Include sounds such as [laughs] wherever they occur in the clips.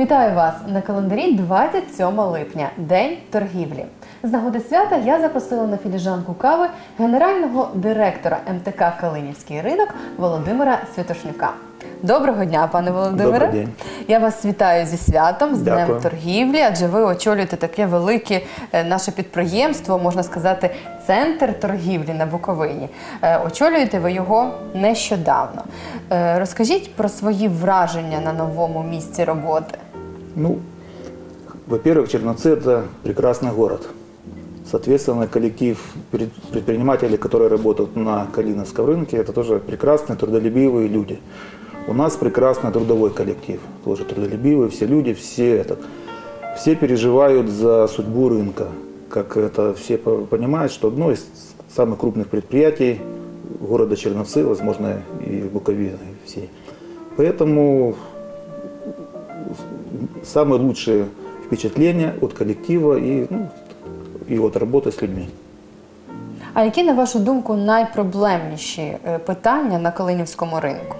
Вітаю вас на календарі 27 липня, День торгівлі. З нагоди свята я запросила на філіжанку кави генерального директора МТК Калинівський ринок Володимира Святошнюка. Доброго дня, пане Володимире. Добрий день. Я вас вітаю зі святом, з Днем Дякую. торгівлі, адже ви очолюєте таке велике е, наше підприємство, можна сказати, центр торгівлі на Буковині. Е, Очолюєте ви його нещодавно. Е, Розкажіть про свої враження на новому місці роботи. Ну, во-первых, Черновцы – это прекрасный город. Соответственно, коллектив пред- предпринимателей, которые работают на Калиновском рынке, это тоже прекрасные, трудолюбивые люди. У нас прекрасный трудовой коллектив, тоже трудолюбивые, все люди, все это, все переживают за судьбу рынка. Как это все по- понимают, что одно из самых крупных предприятий города Черновцы, возможно, и Буковины всей. Поэтому самые лучшие впечатления от коллектива и, ну, и от работы с людьми. А які, на вашу думку, найпроблемніші е, питання на Калинівському ринку?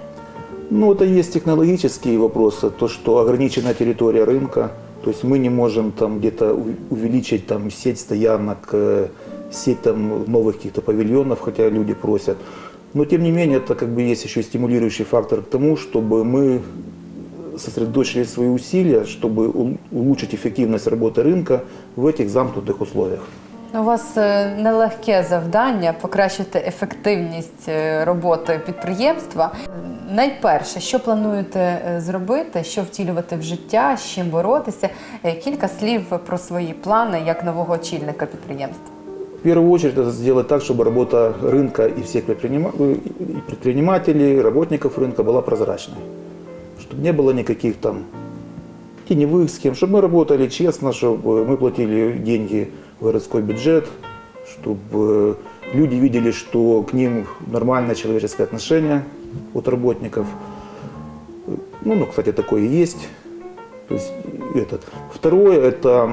Ну, это есть технологические вопросы, то, что ограничена территория рынка, то есть мы не можем там где-то у- увеличить там сеть стоянок, э, сеть там новых каких-то павильонов, хотя люди просят. Но тем не менее, это как бы есть еще стимулирующий фактор к тому, чтобы мы сосредоточили свои усилия, чтобы у- улучшить эффективность работы рынка в этих замкнутых условиях. У вас е, нелегке завдання покращити ефективність е, роботи підприємства. Найперше, що плануєте е, зробити, що втілювати в життя, з чим боротися? Е, Кілька слів про свої плани як нового очільника підприємства. В первую очередь это сделать так, чтобы работа рынка и всех предпринима- э, и предпринимателей, работников рынка была прозрачной. Чтобы не было никаких там теневых схем, чтобы мы работали честно, чтобы мы платили деньги в городской бюджет, чтобы э, люди видели, что к ним нормальное человеческое отношение от работников. Ну, ну, кстати, такое и есть. То есть этот. Второе – это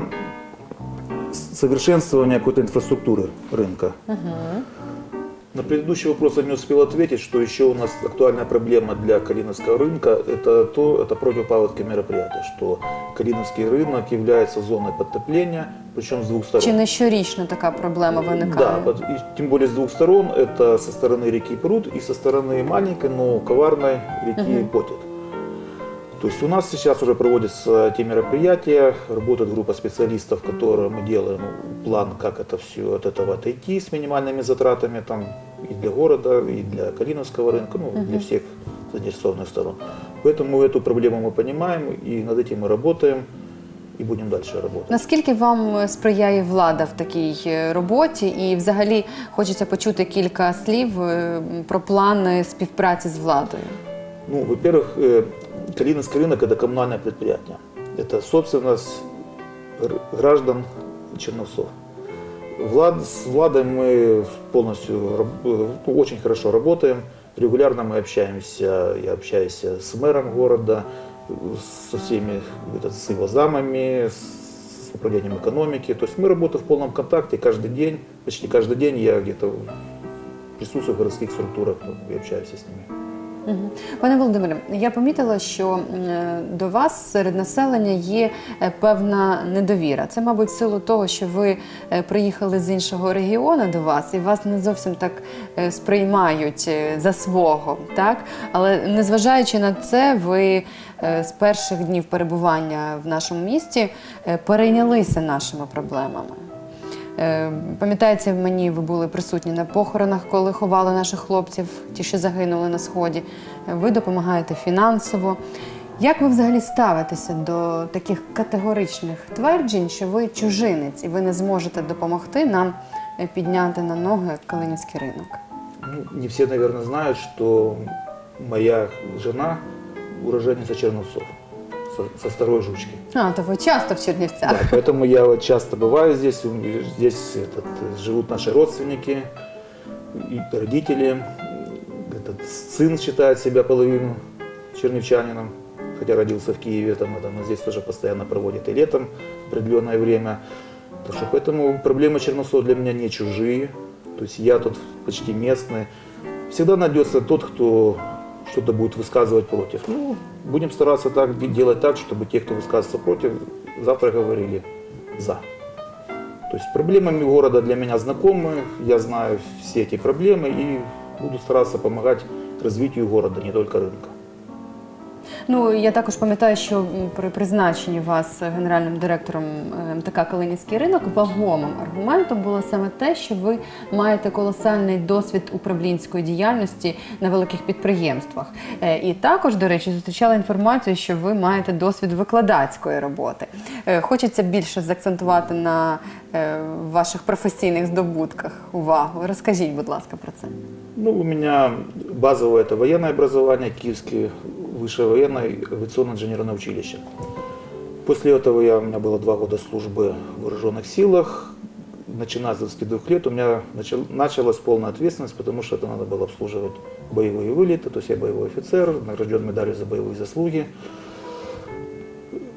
совершенствование какой-то инфраструктуры рынка. На предыдущий вопрос я не успел ответить, что еще у нас актуальная проблема для Калиновского рынка – это то, это противопаводковые мероприятия, что Калиновский рынок является зоной подтопления, причем с двух сторон. Чи не щорічно така проблема виникає? Да, под- и тем более с двух сторон, это со стороны реки Пруд и со стороны маленькой, но коварной реки Потит. То есть у нас сейчас уже проводятся те мероприятия, работает группа специалистов, которые мы делаем план, как это все от этого отойти с минимальными затратами там, и для города, и для Калиновского рынка, ну, для всех заинтересованных сторон. Поэтому эту проблему мы понимаем, и над этим мы работаем, и будем дальше работать. Наскільки вам сприяє влада в такій е, роботі? І взагалі хочеться почути кілька слів е, про плани співпраці з владою. Ну, во-первых, э, Калиновский рынок – это коммунальное предприятие. Это собственность гр- граждан Черновцов. Влад, с Владой мы полностью ну, очень хорошо работаем. Регулярно мы общаемся, я общаюсь с мэром города, со всеми это, с его замами, с управлением экономики. То есть мы работаем в полном контакте каждый день, почти каждый день я где-то присутствую в городских структурах ну, и общаюсь с ними. Пане Володимире, я помітила, що до вас серед населення є е, певна недовіра. Це, мабуть, силу того, що ви е, приїхали з іншого регіону до вас, і вас не зовсім так е, сприймають за свого, так? Але незважаючи на це, ви з перших днів перебування в нашому місті перейнялися нашими проблемами. Е, Пам'ятається, мені ви були присутні на похоронах, коли ховали наших хлопців, ті, що загинули на сході. Е, Ви допомагаєте фінансово. Як ви взагалі ставитеся до таких категоричних тверджень, що ви чужинець і ви не зможете допомогти нам е, підняти на ноги Калинівський ринок? Ну, не все, наверное, знают, что моя жена уроженница Черновцов со, со Старой Жучки. А, то ви часто в Чернівцях. Да, поэтому я вот часто бываю здесь. Здесь этот, живут наши родственники, родители. Этот сын считает себя половину чернівчанином, хотя родился в Киеве, там, это, но здесь тоже постоянно проводит и летом определенное время. Так что поэтому проблемы Черновцов для меня не чужие. То есть я тут почти местный. Всегда найдется тот, кто что-то будет высказывать против. Ну, будем стараться так де- делать так, чтобы те, кто высказывается против, завтра говорили за. То есть проблемами города для меня знакомы, я знаю все эти проблемы и буду стараться помогать развитию города, не только рынка. Ну я також пам'ятаю, що при призначенні вас генеральним директором е, МТК Калинівський ринок вагомим аргументом було саме те, що ви маєте колосальний досвід управлінської діяльності на великих підприємствах. Е, І також, до речі, зустрічала інформацію, що ви маєте досвід викладацької роботи. Е, Хочеться більше заакцентувати на ваших професійних здобутках увагу. Розкажіть, будь ласка, про це. Ну, у меня базовое это военное образование, Киевское высшее военное авиационное инженерное училище. После этого я, у меня было два года службы в вооруженных силах. Начиная с 22 лет у меня начал, началась полная ответственность, потому что это надо было обслуживать боевые вылеты, то есть я боевой офицер, награжден медалью за боевые заслуги.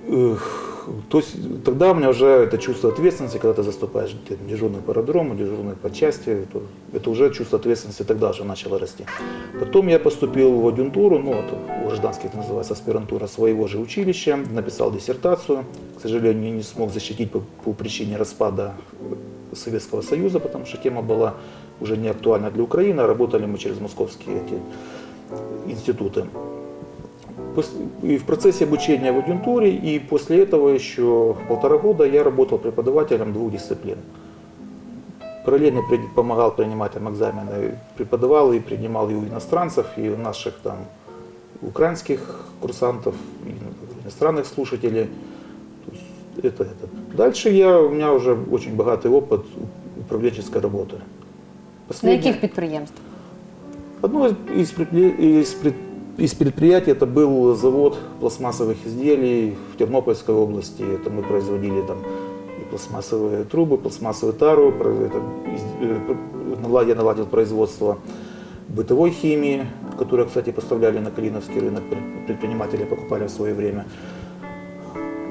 Эх, То есть тогда у меня уже это чувство ответственности, когда ты заступаешь где- дежурный по аэродрому, дежурный по части, это, это уже чувство ответственности тогда уже начало расти. Потом я поступил в адъюнтуру, ну это у гражданских называется аспирантура своего же училища, написал диссертацию. К сожалению, не смог защитить по, по причине распада Советского Союза, потому что тема была уже не актуальна для Украины, а работали мы через московские эти институты. Пос- И в процессе обучения в адъюнтуре, и после этого еще полтора года я работал преподавателем двух дисциплин. Параллельно при- помогал принимать там экзамены, преподавал и принимал и у иностранцев, и у наших там украинских курсантов, и иностранных слушателей. То есть это, это. Дальше я, у меня уже очень богатый опыт управленческой работы. На Последний- яких підприємствах? Одно из, из предпри- из пред- из предприятий это был завод пластмассовых изделий в Тернопольской области. Это мы производили там и пластмассовые трубы, пластмассовую тару. это э, Я наладил производство бытовой химии, которую, кстати, поставляли на Калиновский рынок, пред- предприниматели покупали в свое время.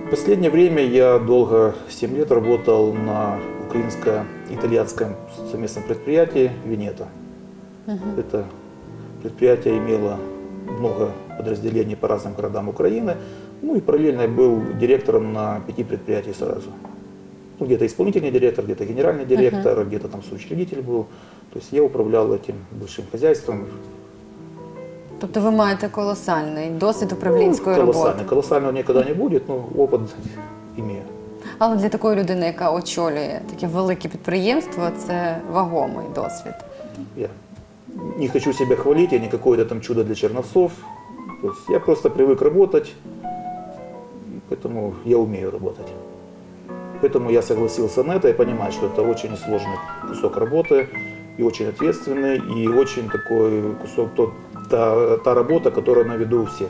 В последнее время я долго, 7 лет, работал на украинско-итальянском совместном предприятии «Венета». Это предприятие имело много подразделений по разным городам Украины. Ну и параллельно я был директором на пяти предприятий сразу. Ну, где-то исполнительный директор, где-то генеральный директор, где-то там соучредитель был. То есть я управлял этим большим хозяйством. Тобто ви маєте колосальний досвід управлінської Ну, роботи. колоссальный. Колоссального никогда не будет, но опыт имею. Але для такої людини, яка очолює таке велике підприємство, це вагомий досвід. Я Не хочу себя хвалить, я не какое-то там чудо для черновцов. То есть я просто привык работать, поэтому я умею работать. Поэтому я согласился на это и понимаю, что это очень сложный кусок работы, и очень ответственный, и очень такой кусок, тот, та, та работа, которая на виду у всех.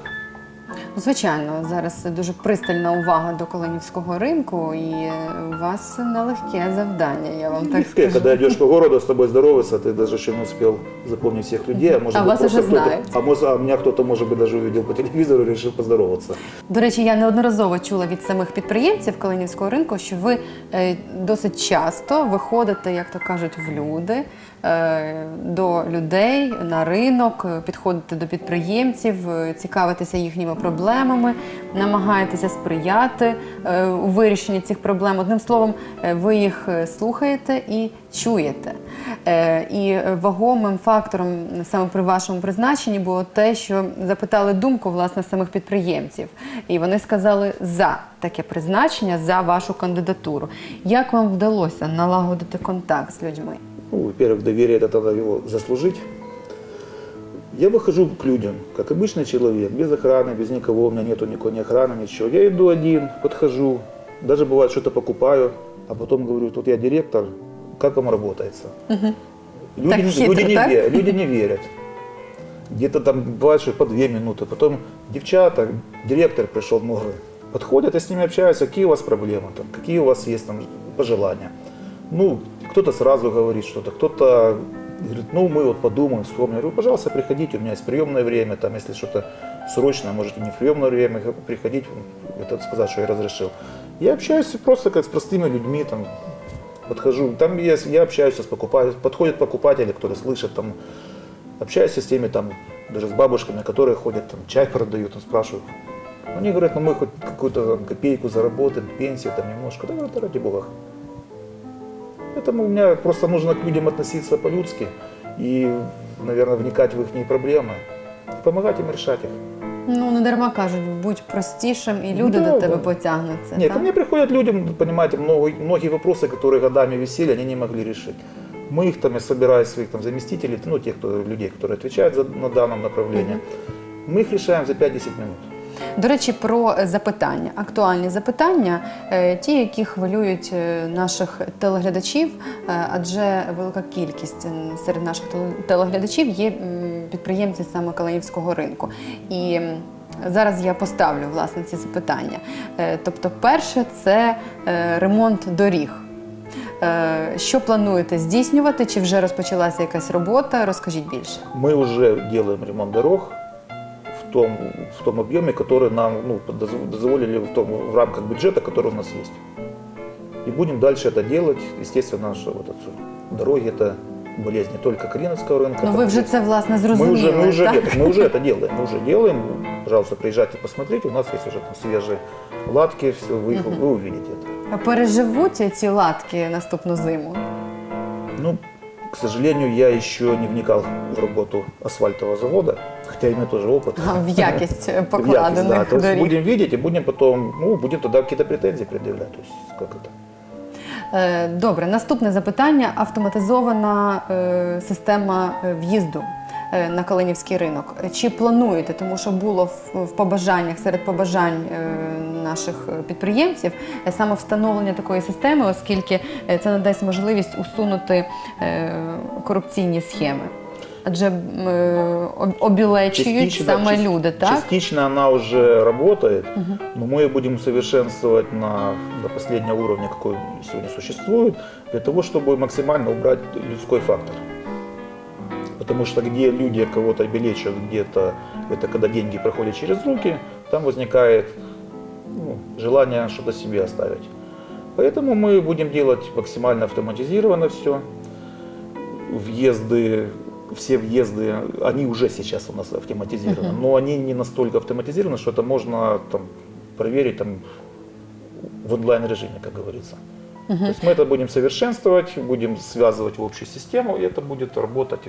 Ну, Звичайно, зараз дуже пристальна увага до Калинівського ринку, і е, у вас нелегке завдання, я вам так Легкое, скажу. когда идешь по городу, с тобой здороваться, ты даже еще не успел запомнить всех людей, а может А быть, вас просто уже кто-то- знают. а, может, а меня кто-то, может быть, даже увидел по телевизору и решил поздороваться. До речі, я неодноразово чула від самих підприємців Калинівського ринку, що ви е, досить часто виходите, як то кажуть, в люди е, до людей на ринок, е, підходите до підприємців, е, цікавитеся їхніми проблемами, намагаєтеся сприяти е, у вирішенні цих проблем. Одним словом, е, ви їх е, слухаєте і чуєте. І вагомим фактором саме при вашому призначенні було те, що запитали думку власне самих підприємців, і вони сказали за таке призначення, за вашу кандидатуру. Як вам вдалося налагодити контакт з людьми? Ну, во-первых, доверие это надо его. Я выхожу к людям, как обычный человек, без охраны, без никого, у меня нету никакой ни охраны, ничего. Я иду один, подхожу, даже бывает что-то покупаю, а потом говорю, тут я директор, как вам работается? Люди, Так не- хитро, люди, не так? верят, люди не верят. Где-то там бывает, что по две минуты, потом девчата, директор пришел, говорит, подходят, я с ними общаюсь, какие у вас проблемы, там, какие у вас есть там пожелания. Ну, кто-то сразу говорит что-то, кто-то говорит, ну, мы вот подумаем, вспомним. Я говорю, пожалуйста, приходите, у меня есть приемное время, там, если что-то срочно, можете не в приемное время приходить, это сказать, что я разрешил. Я общаюсь просто как с простыми людьми, там, подхожу, там я, я общаюсь с покупателем, подходят покупатели, которые слышат, там, Общаюсь с теми там, даже с бабушками, которые ходят, там, чай продают, там, спрашивают. Они говорят, ну мы хоть какую-то копейку заработаем, пенсию там немножко. Да, говорю, да ради бога. Поэтому у меня просто нужно к людям относиться по-людски и, наверное, вникать в их проблемы, и помогать им решать их. Ну не дарма кажуть, будь простішим, і люди Да, до тебе да. потягнуться. Нет, так? ко мне приходят люди, понимаете, много, многие вопросы, которые годами висели, они не могли решить. Мы их там, я собираю своих там заместителей, ну, тех кто, людей, которые отвечают за, на данном направлении, мы их решаем за 5-10 минут. До речі, про запитання, актуальні запитання, е, ті, які хвилюють е, наших телеглядачів, е, адже велика кількість серед наших телеглядачів є підприємці саме Калинівського ринку. І зараз я поставлю власне ці запитання. Тобто, перше це ремонт доріг. Що плануєте здійснювати? Чи вже розпочалася якась робота? Розкажіть більше. Мы уже делаем ремонт дорог в том, в том объеме, который нам ну, доз- дозволили в, том, в рамках бюджета, который у нас есть. И будем дальше это делать. Естественно, что вот это, дороги это болезнь не только Калиновского рынка. Ну это ви вже це власне Мы зрозуміли. уже, мы, уже, так? нет, мы уже это делаем, мы уже делаем. Пожалуйста, приезжайте, посмотрите. У нас есть уже там свежие латки, все, вы, вы увидите это. А Переживуть ці латки наступну зиму. Ну, к сожалению, я еще не вникал в работу асфальтового завода, хотя имею тоже опыт. А, В якість В якость, [laughs] покладених да. То есть доріг. будем видеть и будем потом, ну, будем тогда какие-то претензии предъявлять. То есть как это? Е, Добре, наступне запитання: автоматизована е, система е, в'їзду е, на Калинівський ринок. Чи плануєте, тому що було в, в побажаннях серед побажань е, наших е, підприємців е, саме встановлення такої системи, оскільки е, це надасть можливість усунути е, корупційні схеми? Адже м, е, об- обілечують саме част- люди, так? частично она уже работает, но мы ее будем совершенствовать на, до последнего уровня, какой сегодня существует, для того, чтобы максимально убрать людской фактор. Потому что где люди кого-то обелечат, где-то это когда деньги проходят через руки, там возникает ну, желание что-то себе оставить. Поэтому мы будем делать максимально автоматизированно все. Въезды, все въезды, они уже сейчас у нас автоматизированы, но они не настолько автоматизированы, что это можно там, проверить там, в онлайн режиме, как говорится. То есть мы это будем совершенствовать, будем связывать в общую систему, и это будет работать.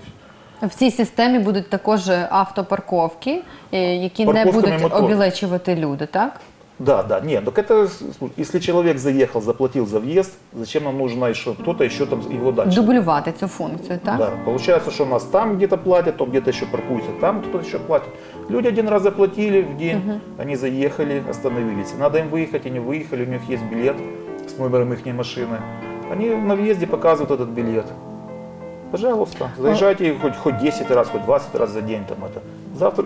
В цій системі будуть також автопарковки, е, які не Парковками будуть мотор. обілечувати люди, так? Да, да, нет, так это, слушай, если человек заехал, заплатил за въезд, зачем нам нужно еще кто-то еще там его дальше? Дублювати цю функцію, так? Да, получается, что у нас там где-то платят, то где-то еще паркуются, там кто-то еще платит. Люди один раз заплатили в день, они заехали, остановились. Надо им выехать, они выехали, у них есть билет с номером их машины. Они на въезде показывают этот билет. Пожалуйста, заезжайте хоть, хоть 10 раз, хоть 20 раз за день. Там это. Завтра.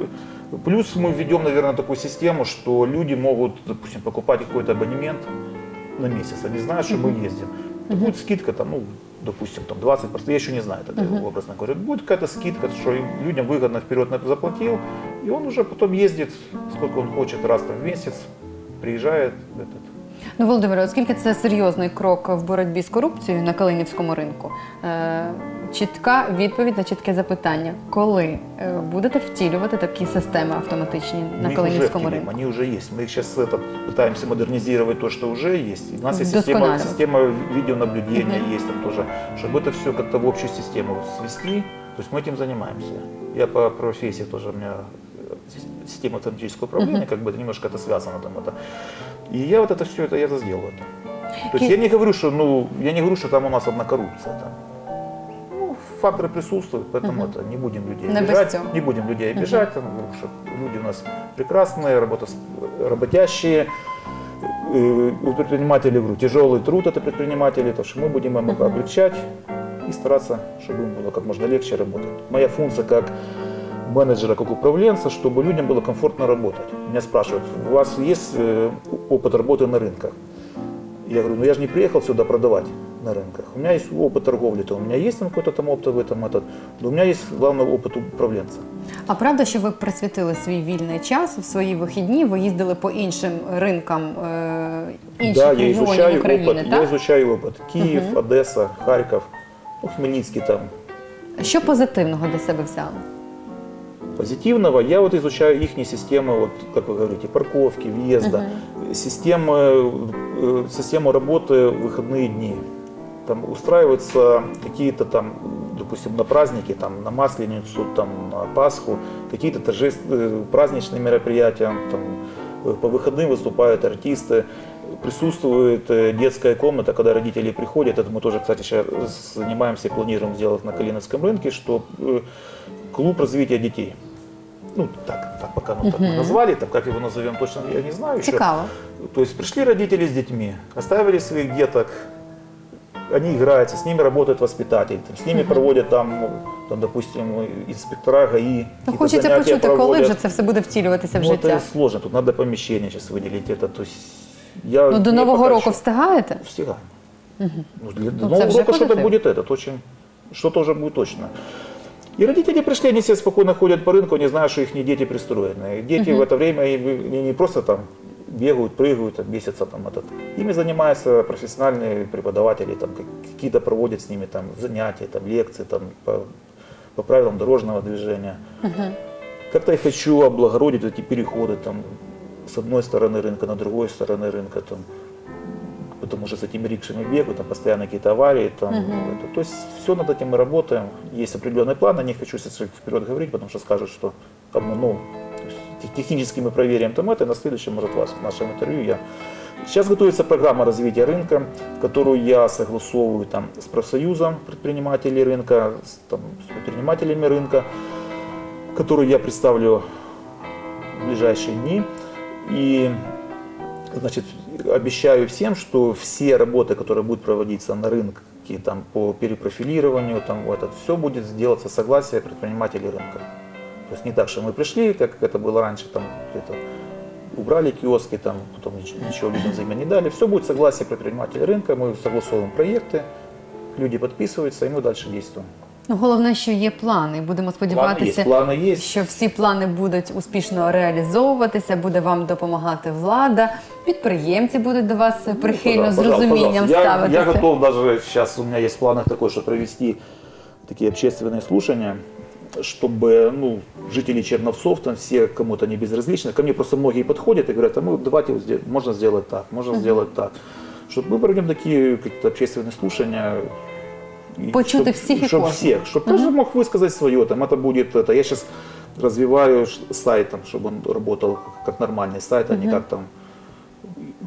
Плюс мы введем, наверное, такую систему, что люди могут, допустим, покупать какой-то абонемент на месяц. Они знают, что мы ездим. Это будет скидка, там, ну, допустим, там 20 просто я еще не знаю, это образно говоря. Будет какая-то скидка, что людям выгодно вперед это заплатил, и он уже потом ездит, сколько он хочет, раз там в месяц, приезжает. Этот. Ну, Володимире, оскільки це серйозний крок в боротьбі з корупцією на Калинівському ринку, е, чітка відповідь на чітке запитання: коли е, будете втілювати такі системи автоматичні Мы на их уже Калинівському втелим, ринку? они уже есть. Мы их сейчас это, пытаемся модернизировать то, что уже есть. И у нас есть система, Досконаливать. система видеонаблюдения есть там тоже, чтобы это все как-то в общую систему свести. То есть мы этим занимаемся. Я по профессии тоже, у меня э, система автоматического управления, как бы это немножко это связано там это. И я вот это все это, я это сделаю. Это. То есть Ки- я не говорю, что, ну, я не говорю, что там у нас одна коррупция. Там. Ну, факторы присутствуют, поэтому это не будем людей Не без обижать. цього. Не будем людей обижать, там, ну, что люди у нас прекрасные, работос... работящие. Э, У предпринимателей, говорю, тяжелый труд это предприниматели, то что мы будем им облегчать и стараться, чтобы им было как можно легче работать. Моя функция как менеджера, как управленца, чтобы людям было комфортно работать. Меня спрашивают, у вас есть э, опыт работы на рынках? Я говорю, ну я же не приехал сюда продавать на рынках. У меня есть опыт торговли, то у меня есть там какой-то там опыт в этом, этот, но у меня есть главный опыт управленца. А правда, що ви присвятили свій вільний час в свої вихідні? Ви їздили по іншим ринкам е, інших да, я регіонів изучаю України, опыт, я так? изучаю опыт. Киев, Одесса, Харьков, ну, Хмельницкий там. Що позитивного для себе взяли? Позитивного. Я вот изучаю их систему, вот, как вы говорите, парковки, въезда, системы, э, систему работы в выходные дни. Там устраиваются какие-то там, допустим, на праздники, там, на Масленицу, там, на Пасху, какие-то торжественные праздничные мероприятия, там, э, по выходным выступают артисты, присутствует э, детская комната, когда родители приходят, это мы тоже, кстати, сейчас занимаемся и планируем сделать на Калиновском рынке, что э, клуб развития детей. Ну, так, так пока ну, так мы назвали, там, как его назовем точно, я не знаю еще. Цікаво. То есть пришли родители с детьми, оставили своих деток, они играются, с ними работает воспитатель, там, с ними проводят там, ну, там, допустим, инспектора ГАИ. Ну, какие-то хочеться занятия почути, коли проводят. вже це все буде втілюватися в Ну, життя. это сложно, тут надо помещение сейчас выделить. Это, то есть, я, Ну, до я Нового пока року еще- встигаєте? Встигаем. Ну, для Ну, Нового це вже року что-то позитив. будет это, очень, что-то уже будет точно. И родители пришли, они себе спокойно ходят по рынку, не зная, что их дети пристроены. И дети в это время и не не просто там бегают, прыгают, там, бесятся там этот. Ими занимаются профессиональные преподаватели, там как- какие-то проводят с ними там занятия, там лекции, там по, по правилам дорожного движения. Как-то я хочу облагородить эти переходы там с одной стороны рынка на другой стороны рынка там потому что с этими рикшами бегают, там постоянно какие-то аварии. Там, это. То есть все над этим мы работаем. Есть определенный план, о них хочу сейчас вперед говорить, потому что скажут, что там, ну, технически мы проверим там это, и на следующем, может, вас в нашем интервью я. Сейчас готовится программа развития рынка, которую я согласовываю там, с профсоюзом предпринимателей рынка, с, там, с предпринимателями рынка, которую я представлю в ближайшие дни. И Значит, обещаю всем, что все работы, которые будут проводиться на рынке там, по перепрофилированию, там, вот это все будет сделаться согласие предпринимателей рынка. То есть не так, что мы пришли, как это было раньше, там, где-то убрали киоски, там, потом ничего людям взамен не дали. Все будет согласие предпринимателей рынка, мы согласовываем проекты, люди подписываются, и мы дальше действуем. Ну, головне, що є плани. і Будемо Планы есть, сподіватися, планы есть. що всі плани будуть успішно реалізовуватися, буде вам допомагати влада, підприємці будуть до вас прихильно з Ну, Пожалуйста, розумінням пожалуйста. Я, ставитися. я готов даже сейчас, у меня есть в планах такой, что провести такие общественные слушания, чтобы ну, жители Черновцов, там все кому-то не безразлично, ко мне просто многие подходят и говорят, а мы давайте вот сделать, можно сделать так, можно сделать так. Чтобы мы проведем такие какие-то общественные слушания. и Почути чтоб- всіх і чтоб кожного. всех, чтобы каждый мог высказать свое. Там это будет, это я сейчас развиваю ш- сайт, там, чтобы он работал как нормальный сайт, а не как там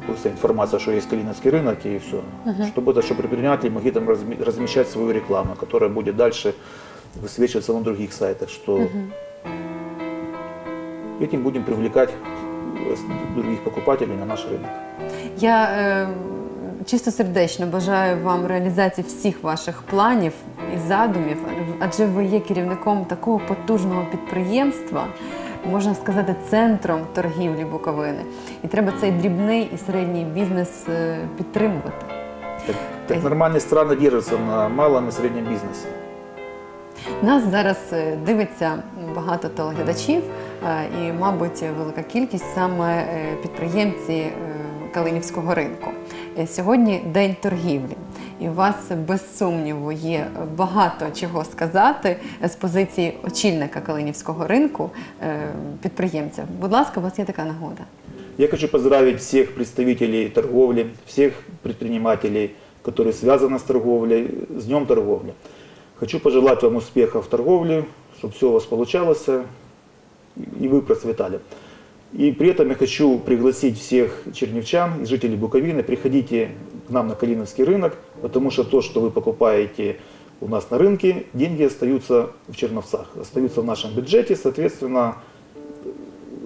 просто информация, что есть Калиновский рынок и все. Чтобы это, чтобы предприниматели могли там разми- размещать свою рекламу, которая будет дальше высвечиваться на других сайтах, что этим будем привлекать э, с- других покупателей на наш рынок. Я е, чисто сердечно бажаю вам реалізації всіх ваших планів і задумів, адже ви є керівником такого потужного підприємства, можна сказати, центром торгівлі Буковини. І треба цей дрібний і середній бізнес е, підтримувати. Так, так нормальные страны держатся на малом и среднем бизнесе. Нас зараз е, дивиться багато телеглядачів, е, і, мабуть, велика кількість саме підприємці Калинівського ринку. Е, Сьогодні день торгівлі, і у вас без сумніву є багато чого сказати з позиції очільника Калинівського ринку е, підприємця. Будь ласка, у вас є така нагода. Я хочу поздравить всех представителей торговли, всех предпринимателей, которые связаны с торговлей, с Днем торговли. Хочу пожелать вам успехов в торговле, чтобы все у вас получалось и вы процветали. И при этом я хочу пригласить всех черневчан и жителей Буковины, приходите к нам на Калиновский рынок, потому что то, что вы покупаете у нас на рынке, деньги остаются в Черновцах, остаются в нашем бюджете, соответственно,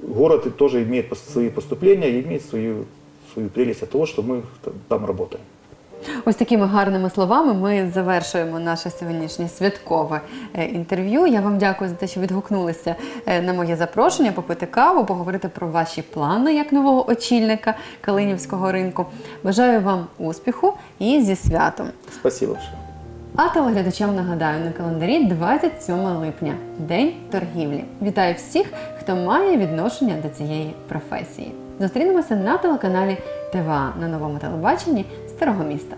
город тоже имеет свои поступления, имеет свою, свою прелесть от того, что мы там работаем. Ось такими гарними словами ми завершуємо наше сьогоднішнє святкове е, інтерв'ю. Я вам дякую за те, що відгукнулися е, на моє запрошення попити каву, поговорити про ваші плани як нового очільника Калинівського ринку. Бажаю вам успіху і зі святом. Спасибо. А телеглядачам нагадаю на календарі 27 липня День торгівлі. Вітаю всіх, хто має відношення до цієї професії. Зустрінемося на телеканалі ТВА на новому телебаченні Старого міста.